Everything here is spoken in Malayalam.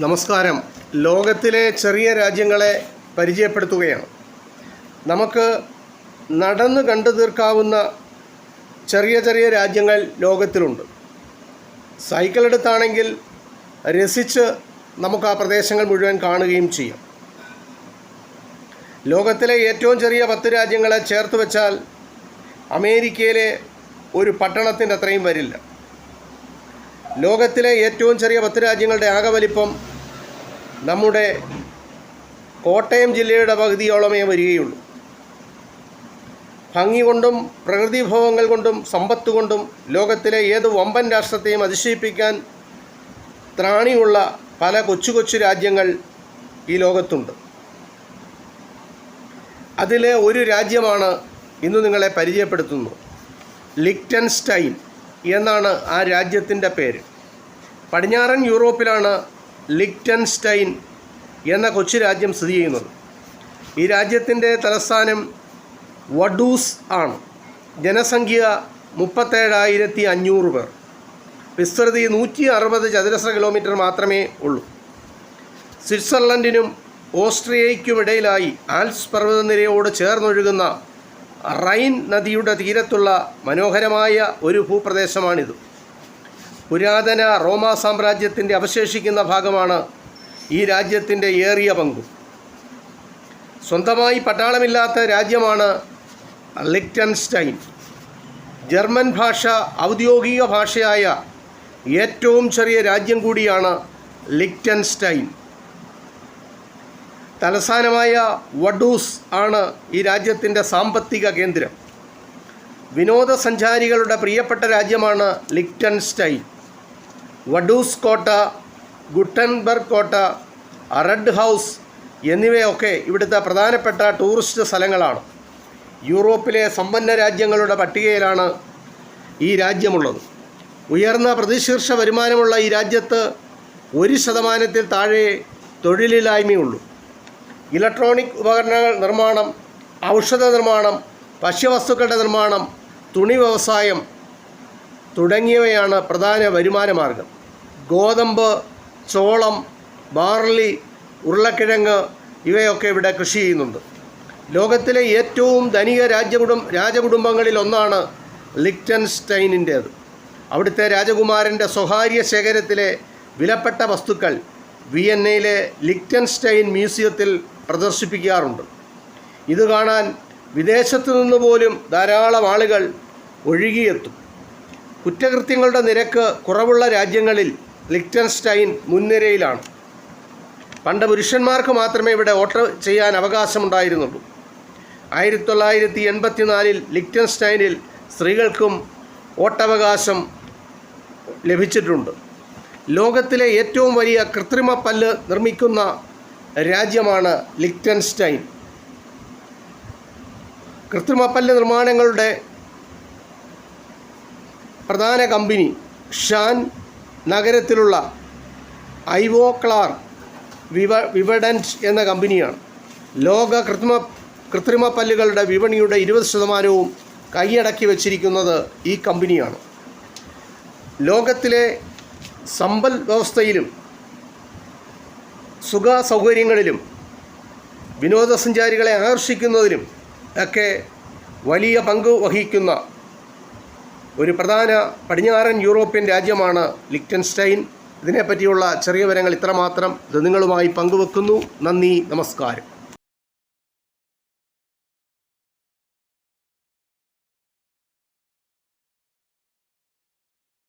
നമസ്കാരം. ലോകത്തിലെ ചെറിയ രാജ്യങ്ങളെ പരിചയപ്പെടുത്തുകയാണ്. നമുക്ക് നടന്ന് കണ്ടു തീർക്കാവുന്ന ചെറിയ ചെറിയ രാജ്യങ്ങൾ ലോകത്തിലുണ്ട്. സൈക്കിൾ എടുത്താണെങ്കിൽ രസിച്ച് നമുക്ക് ആ പ്രദേശങ്ങൾ മുഴുവൻ കാണുകയും ചെയ്യാം. ലോകത്തിലെ ഏറ്റവും ചെറിയ പത്ത് രാജ്യങ്ങളെ ചേർത്ത് വെച്ചാൽ അമേരിക്കയിലെ ഒരു പട്ടണത്തിന്റെ അത്രയും വരില്ല. ലോകത്തിലെ ഏറ്റവും ചെറിയ പത്ത് രാജ്യങ്ങളുടെ ആകെ വലിപ്പം നമ്മുടെ കോട്ടയം ജില്ലയുടെ പകുതിയോളമേ വരികയുള്ളൂ. ഭംഗി കൊണ്ടും പ്രകൃതി വിഭവങ്ങൾ കൊണ്ടും സമ്പത്ത് കൊണ്ടും ലോകത്തിലെ ഏത് വമ്പൻ രാഷ്ട്രത്തെയും അതിശയിപ്പിക്കാൻ ത്രാണിയുള്ള പല കൊച്ചു കൊച്ചു രാജ്യങ്ങൾ ഈ ലോകത്തുണ്ട്. അതിലെ ഒരു രാജ്യമാണ് ഇന്ന് നിങ്ങളെ പരിചയപ്പെടുത്തുന്നു ലിക്റ്റൻസ്റ്റൈൻ എന്നാണ് ആ രാജ്യത്തിന്റെ പേര്. പടിഞ്ഞാറൻ യൂറോപ്പിലാണ് ലിക്റ്റൻസ്റ്റൈൻ എന്ന കൊച്ചു രാജ്യം സ്ഥിതി ചെയ്യുന്നത്. ഈ രാജ്യത്തിന്റെ തലസ്ഥാനം വഡൂസ് ആണ്. ജനസംഖ്യ മുപ്പത്തേഴായിരത്തി അഞ്ഞൂറ് പേർ. വിസ്തൃതി നൂറ്റി അറുപത് ചതുരശ്ര കിലോമീറ്റർ മാത്രമേ ഉള്ളൂ. സ്വിറ്റ്സർലൻഡിനും ഓസ്ട്രിയയ്ക്കുമിടയിലായി ആൽപ്സ് പർവതനിരയോട് ചേർന്നൊഴുകുന്ന റൈൻ നദിയുടെ തീരത്തുള്ള മനോഹരമായ ഒരു ഭൂപ്രദേശമാണിത്. പുരാതന റോമാ സാമ്രാജ്യത്തിന്റെ അവശേഷിക്കുന്ന ഭാഗമാണ് ഈ രാജ്യത്തിന്റെ ഏറിയ പങ്കു. സ്വന്തമായി പട്ടാളമില്ലാത്ത രാജ്യമാണ് ലിക്റ്റൻസ്റ്റൈൻ. ജർമ്മൻ ഭാഷ ഔദ്യോഗിക ഭാഷയായ ഏറ്റവും ചെറിയ രാജ്യം കൂടിയാണ് ലിക്റ്റൻസ്റ്റൈൻ. തലസ്ഥാനമായ വഡൂസ് ആണ് ഈ രാജ്യത്തിന്റെ സാമ്പത്തിക കേന്ദ്രം. വിനോദസഞ്ചാരികളുടെ പ്രിയപ്പെട്ട രാജ്യമാണ് ലിക്റ്റൻസ്റ്റൈൻ. വഡൂസ് കോട്ട ഗുട്ടൻബർഗ് കോട്ട റെഡ് ഹൗസ് എന്നിവയൊക്കെ ഇവിടുത്തെ പ്രധാനപ്പെട്ട ടൂറിസ്റ്റ് സ്ഥലങ്ങളാണ്. യൂറോപ്പിലെ സമ്പന്ന രാജ്യങ്ങളുടെ പട്ടികയിലാണ് ഈ രാജ്യമുള്ളത്. ഉയർന്ന പ്രതിശീർഷ വരുമാനമുള്ള ഈ രാജ്യത്ത് ഒരു ശതമാനത്തിൽ താഴെ തൊഴിലില്ലായ്മയുള്ളൂ. ഇലക്ട്രോണിക് ഉപകരണങ്ങൾ നിർമ്മാണം ഔഷധ നിർമ്മാണം ഭക്ഷ്യവസ്തുക്കളുടെ നിർമ്മാണം തുണി വ്യവസായം തുടങ്ങിയവയാണ് പ്രധാന വരുമാന മാർഗം ഗോതമ്പ് ചോളം ബാർലി ഉരുളക്കിഴങ്ങ് ഇവയൊക്കെ ഇവിടെ കൃഷി ചെയ്യുന്നുണ്ട്. ലോകത്തിലെ ഏറ്റവും ധനിക രാജ്യകുടും രാജകുടുംബങ്ങളിൽ ഒന്നാണ് ലിക്റ്റൻസ്റ്റൈനിന്റേത്. അവിടുത്തെ രാജകുമാരന്റെ സ്വകാര്യ ശേഖരത്തിലെ വിലപ്പെട്ട വസ്തുക്കൾ വിയന്നയിലെ ലിക്റ്റൻസ്റ്റൈൻ മ്യൂസിയത്തിൽ പ്രദർശിപ്പിക്കാറുണ്ട്. ഇത് കാണാൻ വിദേശത്തു നിന്ന് പോലും ധാരാളം ആളുകൾ ഒഴുകിയെത്തും. കുറ്റകൃത്യങ്ങളുടെ നിരക്ക് കുറവുള്ള രാജ്യങ്ങളിൽ ലിക്റ്റൻസ്റ്റൈൻ മുൻനിരയിലാണ്. പണ്ട് പുരുഷന്മാർക്ക് മാത്രമേ ഇവിടെ വോട്ട് ചെയ്യാൻ അവകാശമുണ്ടായിരുന്നുള്ളൂ. ആയിരത്തി തൊള്ളായിരത്തി എൺപത്തിനാലിൽ ലിക്റ്റൻസ്റ്റൈനിൽ സ്ത്രീകൾക്കും വോട്ടവകാശം ലഭിച്ചിട്ടുണ്ട്. ലോകത്തിലെ ഏറ്റവും വലിയ കൃത്രിമ പല്ല് നിർമ്മിക്കുന്ന രാജ്യമാണ് ലിക്റ്റൻസ്റ്റൈൻ കൃത്രിമ പല്ല് നിർമ്മാണങ്ങളുടെ പ്രധാന കമ്പനി ഷാൻ നഗരത്തിലുള്ള ഐവോക്ലാർ വിവ വിവഡന്റ് എന്ന കമ്പനിയാണ്. ലോക കൃത്രിമ കൃത്രിമ പല്ലുകളുടെ വിപണിയുടെ ഇരുപത് ശതമാനവും കൈയടക്കി വച്ചിരിക്കുന്നത് ഈ കമ്പനിയാണ്. ലോകത്തിലെ സമ്പൽ വ്യവസ്ഥയിലും സുഖ സൗകര്യങ്ങളിലും വിനോദസഞ്ചാരികളെ ആകർഷിക്കുന്നതിലും ഒക്കെ വലിയ പങ്ക് വഹിക്കുന്ന ഒരു പ്രധാന പടിഞ്ഞാറൻ യൂറോപ്യൻ രാജ്യമാണ് ലിക്റ്റൻസ്റ്റൈൻ. ഇതിനെപ്പറ്റിയുള്ള ചെറിയ വിവരങ്ങൾ ഇത്രമാത്രം. ഇത് നിങ്ങളുമായി പങ്കുവെക്കുന്നു. നന്ദി നമസ്കാരം.